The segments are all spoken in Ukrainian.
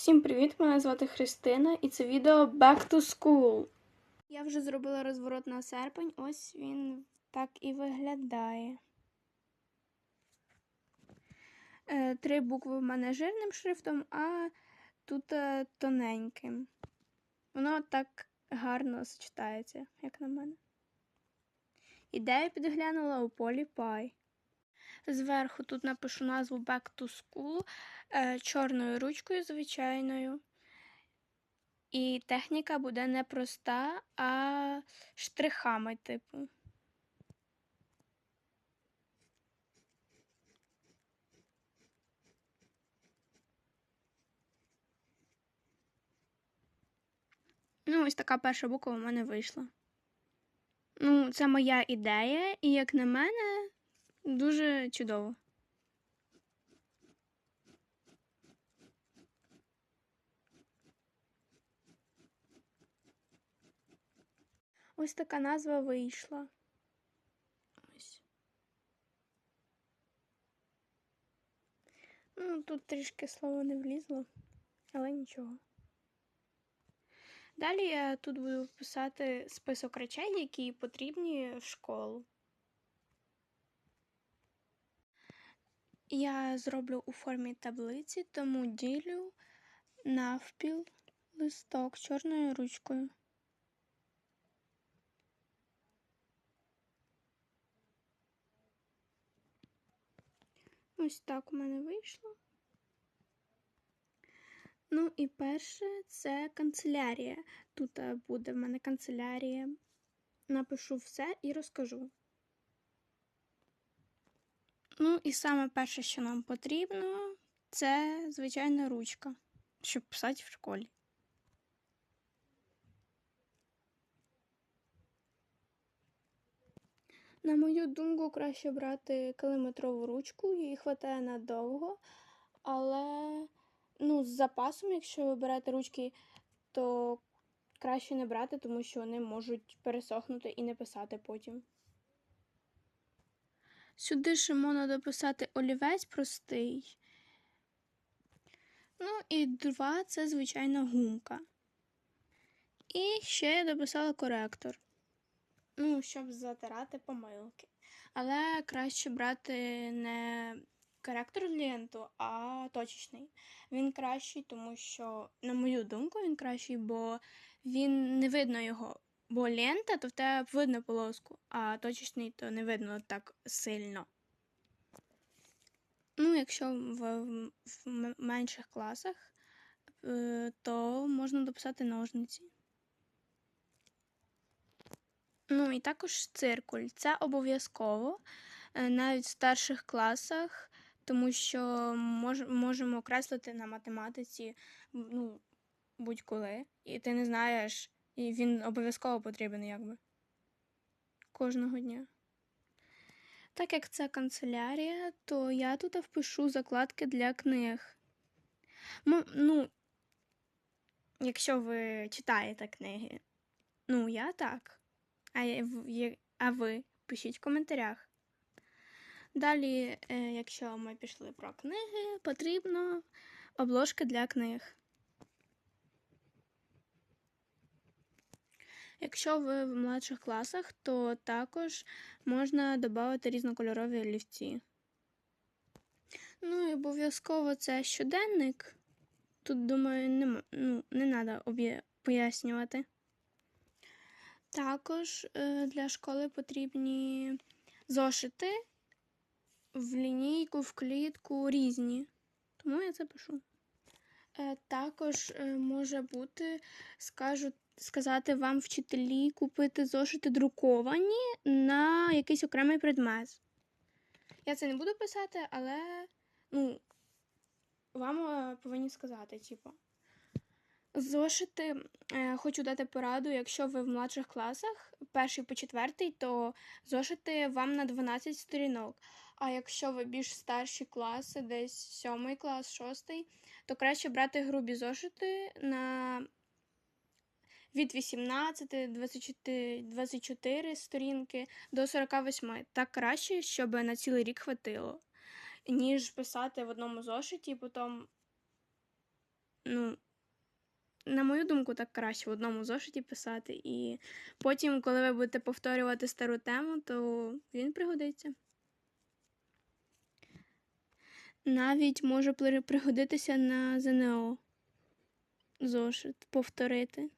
Всім привіт! Мене звати Христина і це відео Back to School. Я вже зробила розворот на серпень, ось він так і виглядає. Е, Три букви в мене жирним шрифтом, а тут е, тоненьким. Воно так гарно сочетається, як на мене. Ідею підглянула у полі Пай. Зверху тут напишу назву Back to School е, чорною ручкою звичайною. І техніка буде не проста, а штрихами, типу. Ну, ось така перша буква у мене вийшла. Ну, це моя ідея, і, як на мене, дуже чудово. Ось така назва вийшла. Ну, тут трішки слово не влізло, але нічого. Далі я тут буду писати список речей, які потрібні в школу. Я зроблю у формі таблиці, тому ділю навпіл листок чорною ручкою. Ось так у мене вийшло. Ну і перше це канцелярія. Тут е, буде в мене канцелярія. Напишу все і розкажу. Ну, і саме перше, що нам потрібно, це звичайна ручка, щоб писати в школі. На мою думку, краще брати километрову ручку, її вистачає надовго, але ну, з запасом, якщо ви берете ручки, то краще не брати, тому що вони можуть пересохнути і не писати потім. Сюди ще можна дописати олівець простий. Ну і два це звичайна гумка. І ще я дописала коректор. Ну, щоб затирати помилки. Але краще брати не коректор ленту, а точечний. Він кращий, тому що, на мою думку, він кращий, бо він не видно його. Бо лента, то в тебе видно полоску, а точечний то не видно так сильно. Ну, якщо в, в менших класах, е, то можна дописати ножниці. Ну і також циркуль. Це обов'язково е, навіть в старших класах, тому що мож, можемо окреслити на математиці ну, будь-коли. І ти не знаєш, і він обов'язково потрібен якби кожного дня. Так як це канцелярія, то я тут впишу закладки для книг. Ну, якщо ви читаєте книги, ну я так. А, а ви пишіть в коментарях. Далі, е, якщо ми пішли про книги, потрібно обложки для книг. Якщо ви в младших класах, то також можна додати різнокольорові олівці. Ну і обов'язково це щоденник. Тут, думаю, не ну, не треба пояснювати. Також е, для школи потрібні зошити в лінійку, в клітку різні. Тому я це пишу. Е, також е, може бути, скажу, сказати вам вчителі купити зошити друковані на якийсь окремий предмет. Я це не буду писати, але ну, вам повинні сказати, типу. Зошити е, хочу дати пораду, якщо ви в младших класах, перший по четвертий, то зошити вам на 12 сторінок. А якщо ви більш старші класи, десь сьомий клас, шостий, то краще брати грубі зошити на від 18, 24, 24 сторінки до 48. Так краще, щоб на цілий рік хватило, ніж писати в одному зошиті, потім ну, на мою думку, так краще в одному зошиті писати. І потім, коли ви будете повторювати стару тему, то він пригодиться. Навіть може пригодитися на ЗНО зошит повторити.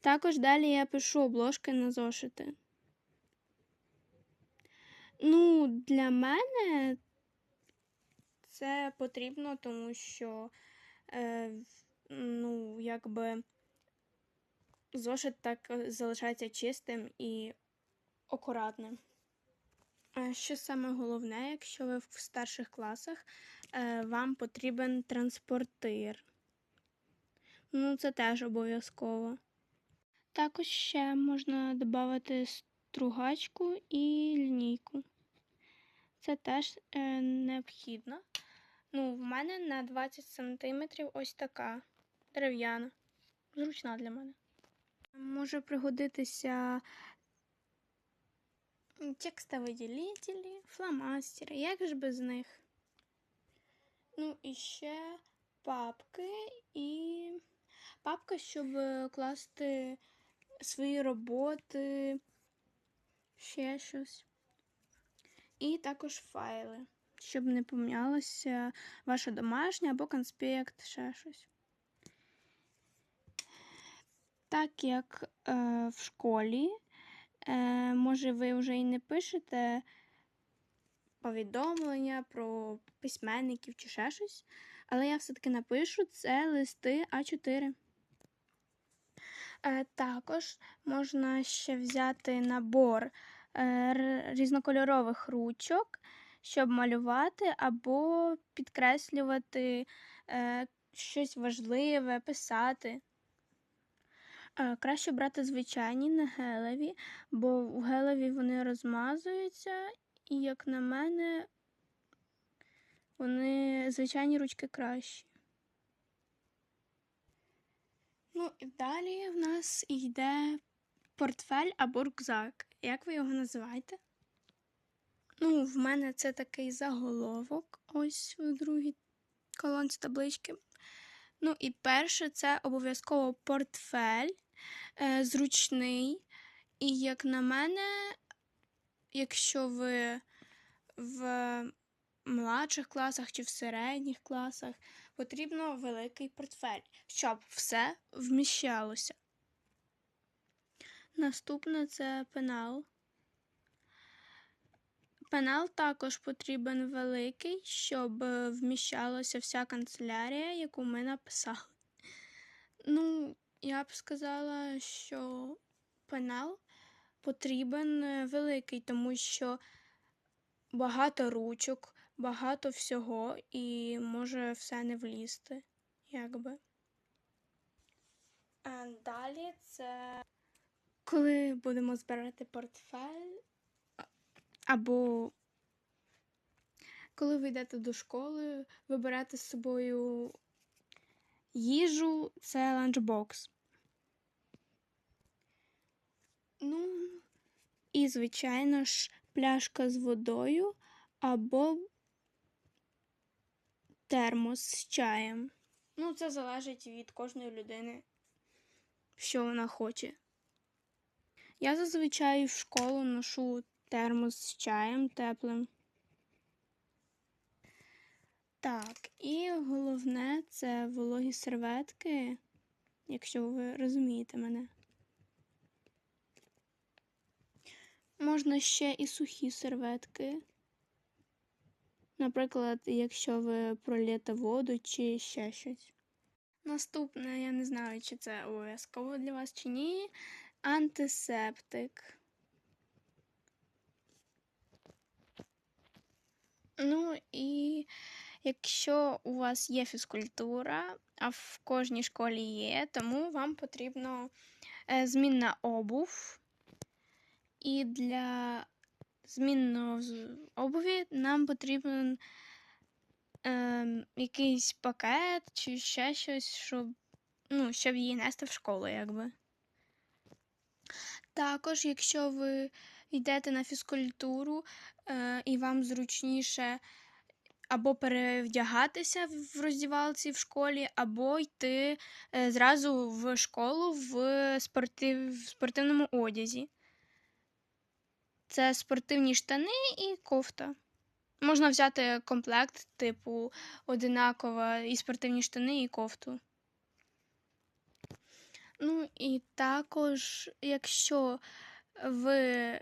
Також далі я пишу обложки на зошити. Ну, для мене це потрібно, тому що, е, ну, якби зошит так е, залишається чистим і акуратним. Що саме головне, якщо ви в старших класах, е, вам потрібен транспортир. Ну, це теж обов'язково. Також ще можна додати стругачку і лінійку. Це теж е, необхідно. Ну, в мене на 20 см ось така дерев'яна. Зручна для мене. Може пригодитися текстовиділителі, фломастери. Як ж без них? Ну, і ще папки і папка, щоб е, класти свої роботи, ще щось. І також файли, щоб не помінялося ваше домашнє або конспект, ще щось. Так як е, в школі, е, може, ви вже і не пишете повідомлення про письменників чи ще щось, але я все-таки напишу це листи А4. Е, також можна ще взяти набор різнокольорових ручок, щоб малювати або підкреслювати е, щось важливе, писати. Е, краще брати звичайні на гелеві, бо в гелеві вони розмазуються, і, як на мене, вони звичайні ручки кращі. Ну, і далі в нас йде портфель або рюкзак. Як ви його називаєте? Ну, в мене це такий заголовок, ось у другій колонці таблички. Ну, і перше, це обов'язково портфель, е, зручний. І, як на мене, якщо ви в младших класах чи в середніх класах, потрібно великий портфель, щоб все вміщалося. Наступне це пенал. Пенал також потрібен великий, щоб е, вміщалася вся канцелярія, яку ми написали. Ну, я б сказала, що пенал потрібен е, великий, тому що багато ручок, багато всього, і може все не влізти, якби. А далі це коли будемо збирати портфель, або коли ви йдете до школи, ви з собою їжу, це ланчбокс. Ну, і, звичайно ж, пляшка з водою або термос з чаєм. Ну, це залежить від кожної людини, що вона хоче. Я зазвичай в школу ношу термос з чаєм теплим. Так, і головне це вологі серветки, якщо ви розумієте мене. Можна ще і сухі серветки. Наприклад, якщо ви пролєте воду чи ще щось. Наступне, я не знаю, чи це обов'язково для вас чи ні. Антисептик. Ну і якщо у вас є фізкультура, а в кожній школі є, тому вам потрібно е, змінна обув. І для змінної обуві нам потрібен ем, якийсь пакет чи ще щось, щоб, ну, щоб її нести в школу, якби. Також, якщо ви йдете на фізкультуру е, і вам зручніше або перевдягатися в роздівалці в школі, або йти е, зразу в школу в, спортив... в спортивному одязі. Це спортивні штани і кофта. Можна взяти комплект, типу, одинаково, і спортивні штани, і кофту. Ну, і також, якщо ви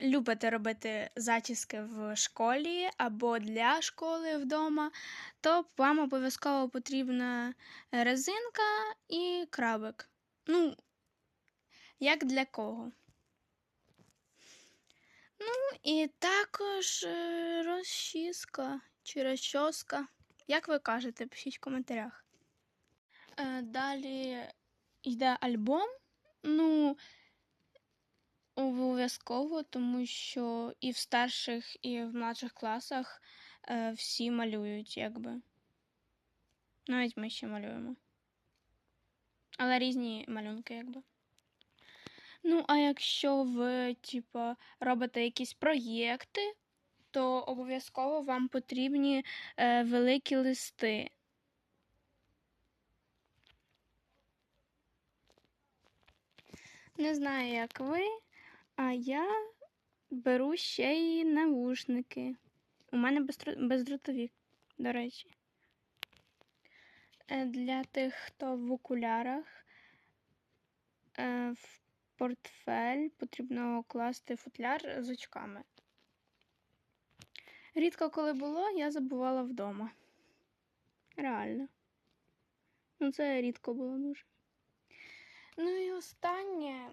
любите робити зачіски в школі або для школи вдома, то вам обов'язково потрібна резинка і крабик. Ну, як для кого. Ну, і також е, розчіска чи розчоска. Як ви кажете, пишіть в коментарях. Е, Далі йде альбом. Ну, обов'язково, тому що і в старших, і в младших класах е, всі малюють, якби. Навіть ми ще малюємо. Але різні малюнки, якби. Ну, а якщо ви, типа, робите якісь проєкти, то обов'язково вам потрібні е, великі листи. Не знаю, як ви, а я беру ще й навушники. У мене бездротові, до речі. Е, Для тих, хто в окулярах, е, в портфель потрібно класти футляр з очками. Рідко коли було, я забувала вдома. Реально. Ну, це рідко було дуже. Ну і останнє,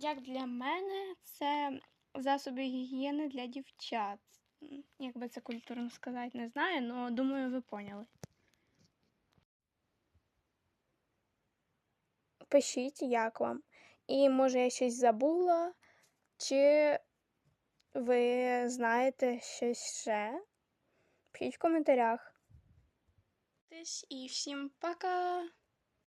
як для мене, це засоби гігієни для дівчат. М, Як би це культурно сказати, не знаю, але думаю, ви поняли. Пишіть, як вам. І може я щось забула, чи ви знаєте щось ще? Пишіть в коментарях. І всім пока!